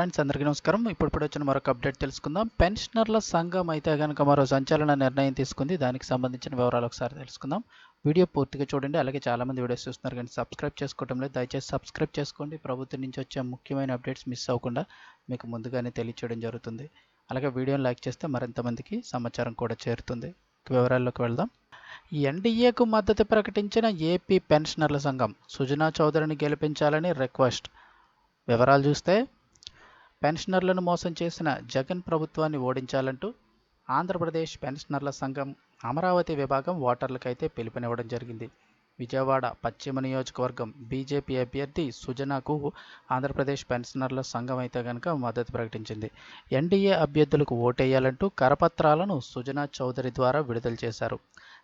Friends అందరికీ నమస్కారం. ఇప్పుడు ఇప్పుడు వచ్చిన మరొక అప్డేట్ తెలుసుకుందాం. పెన్షనర్ల సంఘం అయితే కనుక మరో సంచలన నిర్ణయం తీసుకుంది. దానికి సంబంధించిన వివరాలు ఒకసారి తెలుసుకుందాం. వీడియో పూర్తిగా చూడండి. అలాగే చాలామంది వీడియోస్ చూస్తున్నారు కానీ సబ్స్క్రైబ్ చేసుకోవటం లేదు. దయచేసి సబ్స్క్రైబ్ చేసుకోండి. ప్రభుత్వం నుంచి వచ్చే ముఖ్యమైన అప్డేట్స్ మిస్ అవ్వకుండా మీకు ముందుగానే తెలియచేయడం జరుగుతుంది. అలాగే వీడియోని లైక్ చేస్తే మరింత మందికి సమాచారం కూడా చేరుతుంది. వివరాల్లోకి వెళ్దాం. ఎన్డీఏకు మద్దతు ప్రకటించిన ఏపీ పెన్షనర్ల సంఘం సుజనా చౌదరిని గెలిపించాలని రిక్వెస్ట్. వివరాలు చూస్తే పెన్షనర్లను మోసం చేసిన జగన్ ప్రభుత్వాన్ని ఓడించాలంటూ ఆంధ్రప్రదేశ్ పెన్షనర్ల సంఘం అమరావతి విభాగం ఓటర్లకైతే పిలుపునివ్వడం జరిగింది. విజయవాడ పశ్చిమ నియోజకవర్గం బీజేపీ అభ్యర్థి సుజనాకు ఆంధ్రప్రదేశ్ పెన్షనర్ల సంఘం అయితే కనుక మద్దతు ప్రకటించింది. ఎన్డీఏ అభ్యర్థులకు ఓటేయాలంటూ కరపత్రాలను సుజనా చౌదరి ద్వారా విడుదల చేశారు.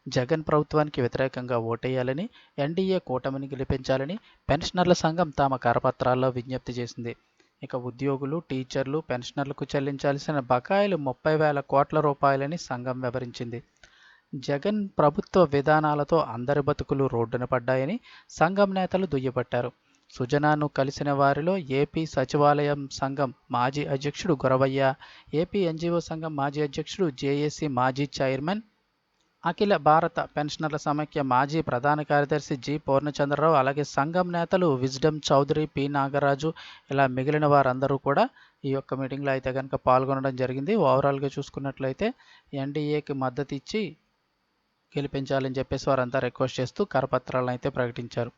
జగన్ ప్రభుత్వానికి వ్యతిరేకంగా ఓటేయాలని ఎన్డీఏ కూటమిని గెలిపించాలని పెన్షనర్ల సంఘం తమ కరపత్రాల్లో విజ్ఞప్తి చేసింది. ఇక ఉద్యోగులు టీచర్లు పెన్షనర్లకు చెల్లించాల్సిన బకాయిలు ముప్పై వేల కోట్ల రూపాయలని సంఘం వివరించింది. జగన్ ప్రభుత్వ విధానాలతో అందరి బతుకులు రోడ్డున పడ్డాయని సంఘం నేతలు దుయ్యబట్టారు. సుజనాను కలిసిన వారిలో ఏపీ సచివాలయం సంఘం మాజీ అధ్యక్షుడు గొరవయ్య ఏపీ ఎన్జిఓ సంఘం మాజీ అధ్యక్షుడు జేఏసీ మాజీ చైర్మన్ అఖిల భారత పెన్షనర్ల సమైక్య మాజీ ప్రధాన కార్యదర్శి జి పూర్ణచంద్రరావు అలాగే సంఘం నేతలు విజ్డమ్ చౌదరి పి నాగరాజు ఇలా మిగిలిన వారందరూ కూడా ఈ యొక్క మీటింగ్లో అయితే కనుక పాల్గొనడం జరిగింది. ఓవరాల్గా చూసుకున్నట్లయితే ఎన్డీఏకి మద్దతు ఇచ్చి గెలిపించాలని చెప్పేసి వారంతా రిక్వెస్ట్ చేస్తూ కరపత్రాలను అయితే ప్రకటించారు.